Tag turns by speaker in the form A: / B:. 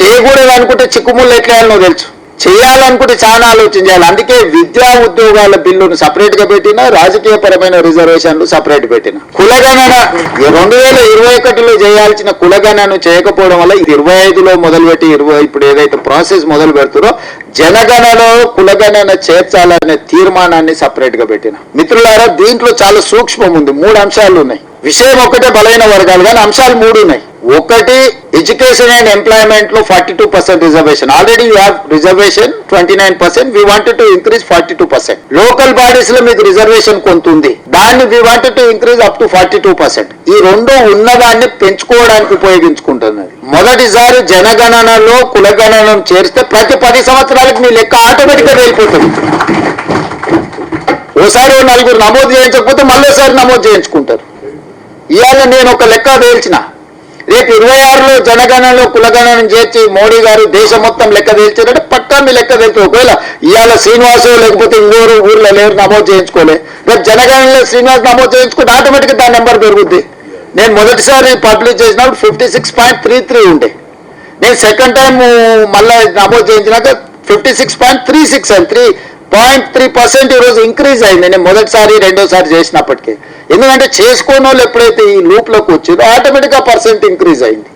A: చేయకూడదు అనుకుంటే చిక్కుముళ్ళు ఎట్లా నువ్వు తెలుసు. చేయాలనుకుంటే చాలా ఆలోచన చేయాలి. అందుకే విద్యా ఉద్యోగాల బిల్లును సపరేట్గా పెట్టిన రాజకీయ పరమైన రిజర్వేషన్లు సపరేట్ పెట్టిన. కులగణన రెండు వేల ఇరవై ఒకటిలో చేయాల్సిన కులగణను చేయకపోవడం వల్ల ఇది ఇరవై ఐదులో మొదలుపెట్టి ఇరవై ఇప్పుడు ఏదైతే ప్రాసెస్ మొదలు పెడుతుందో జనగణలో కులగణన చేర్చాలనే తీర్మానాన్ని సపరేట్గా పెట్టిన. మిత్రులారా దీంట్లో చాలా సూక్ష్మం ఉంది. మూడు అంశాలు ఉన్నాయి. విషయం ఒకటే బలైన వర్గాలు కానీ అంశాలు మూడు ఉన్నాయి. ఒకటి education and ఎంప్లాయ్మెంట్లో forty two percent reservation already you have reservation twenty nine percent we wanted to increase forty two percent local బాడీస్లో మీకు రిజర్వేషన్ కొంత ఉంది. దాన్ని we wanted to increase up to forty two percent ఈ రెండు ఉన్నదాన్ని పెంచుకోవడానికి ఉపయోగించుకుంటున్నది మొదటిసారి జనగణనలో కులగణనం చేరిస్తే ప్రతి పది సంవత్సరాలకు మీ లెక్క ఆటోమేటిక్గా వెళ్ళిపోతుంది. ఓసారి నలుగురు నమోదు చేయించకపోతే మళ్ళీసారి నమోదు చేయించుకుంటారు. ఇవాళ నేను ఒక లెక్క తేల్చిన. రేపు ఇరవై ఆరులో జనగణనలో కులగణనం చేర్చి మోడీ గారు దేశం మొత్తం లెక్క తేల్చారంటే పట్టా మీ లెక్క తెలుసు ఒకవేళ ఇవాళ శ్రీనివాసు లేకపోతే ఇంకోరు ఊర్లో లేరు నమోదు చేయించుకోలే. రేపు జనగణనలో శ్రీనివాస్ నమోదు చేయించుకుంటే ఆటోమేటిక్గా దాని నెంబర్ పెరుగుద్ది నేను మొదటిసారి పబ్లిష్ చేసినప్పుడు fifty six point three three ఉండే. నేను సెకండ్ టైం మళ్ళీ నమోదు చేయించినాక fifty six point three six and three point three percent ఈరోజు ఇంక్రీజ్ అయింది. నేను మొదటిసారి రెండోసారి చేసినప్పటికీ. ఎందుకంటే చేసుకోని వాళ్ళు ఎప్పుడైతే ఈ లూప్లోకి వచ్చిందో ఆటోమేటిక్గా పర్సెంట్ ఇంక్రీజ్ అయింది.